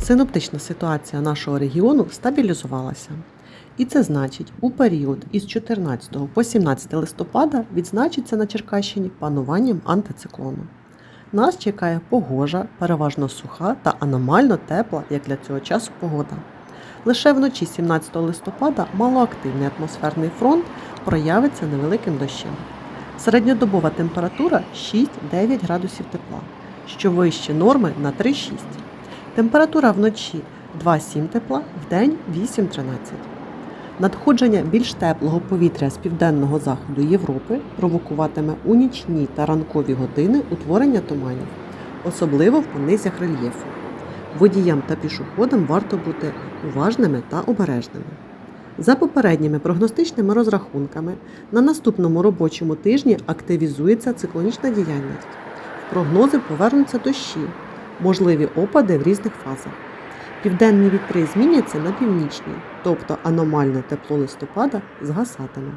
Синоптична ситуація нашого регіону стабілізувалася. І це значить, у період із 14 по 17 листопада відзначиться на Черкащині пануванням антициклону. Нас чекає погожа, переважно суха та аномально тепла, як для цього часу, погода. Лише вночі 17 листопада малоактивний атмосферний фронт проявиться невеликим дощем. Середньодобова температура 6-9 градусів тепла, що вище норми на 3-6. Температура вночі 2-7 тепла, вдень 8-13. Надходження більш теплого повітря з південного заходу Європи провокуватиме у нічні та ранкові години утворення туманів, особливо в понизях рельєфу. Водіям та пішоходам варто бути уважними та обережними. За попередніми прогностичними розрахунками, на наступному робочому тижні активізується циклонічна діяльність. Прогнози повернуться дощі, можливі опади в різних фазах. Південні вітри зміняться на північні, тобто аномальне тепло листопада згасатиме.